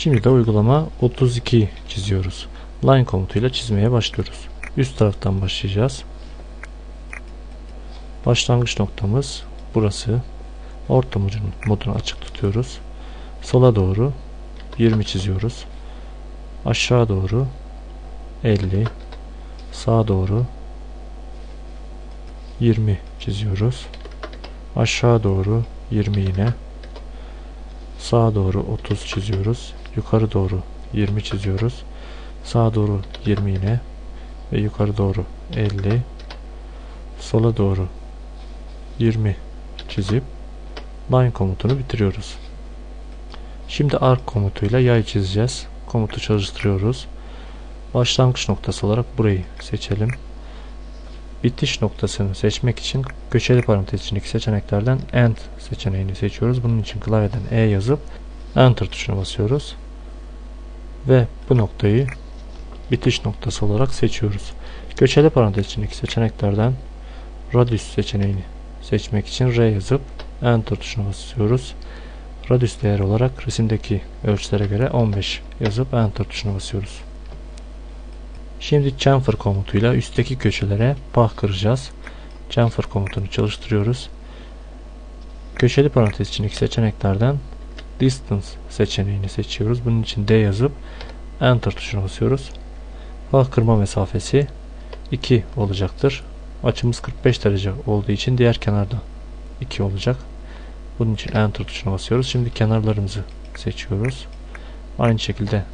Şimdi de uygulama 32 çiziyoruz. Line komutuyla çizmeye başlıyoruz. Üst taraftan başlayacağız. Başlangıç noktamız burası. Orta modunu, açık tutuyoruz. Sola doğru 20 çiziyoruz. Aşağı doğru 50 sağa doğru 20 çiziyoruz. Aşağı doğru 20 yine. Sağa doğru 30 çiziyoruz. Yukarı doğru 20 çiziyoruz. Sağa doğru 20 yine ve yukarı doğru 50. Sola doğru 20 çizip line komutunu bitiriyoruz. Şimdi arc komutuyla yay çizeceğiz. Komutu çalıştırıyoruz. Başlangıç noktası olarak burayı seçelim. Bitiş noktasını seçmek için köşeli parantez içindeki seçeneklerden End seçeneğini seçiyoruz. Bunun için klavyeden E yazıp Enter tuşuna basıyoruz. Ve bu noktayı bitiş noktası olarak seçiyoruz. Köşeli parantez içindeki seçeneklerden Radius seçeneğini seçmek için R yazıp Enter tuşuna basıyoruz. Radius değeri olarak resimdeki ölçülere göre 15 yazıp Enter tuşuna basıyoruz. Şimdi chamfer komutuyla üstteki köşelere pah kıracağız. Chamfer komutunu çalıştırıyoruz. Köşeli parantez içindeki seçeneklerden distance seçeneğini seçiyoruz. Bunun için D yazıp enter tuşuna basıyoruz. Pah kırma mesafesi 2 olacaktır. Açımız 45 derece olduğu için diğer kenarda 2 olacak. Bunun için enter tuşuna basıyoruz. Şimdi kenarlarımızı seçiyoruz. Aynı şekilde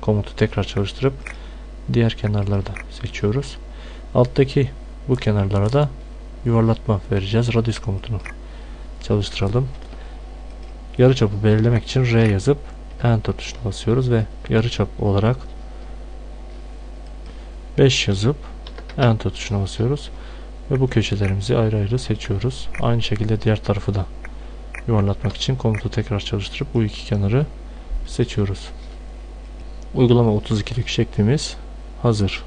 komutu tekrar çalıştırıp diğer kenarları da seçiyoruz. Alttaki bu kenarlara da yuvarlatma vereceğiz. Radius komutunu çalıştıralım. Yarıçapı belirlemek için R yazıp Enter tuşuna basıyoruz ve yarıçap olarak 5 yazıp Enter tuşuna basıyoruz. Ve bu köşelerimizi ayrı ayrı seçiyoruz. Aynı şekilde diğer tarafı da yuvarlatmak için komutu tekrar çalıştırıp bu iki kenarı seçiyoruz. Uygulama 32'lik şeklimiz hazır.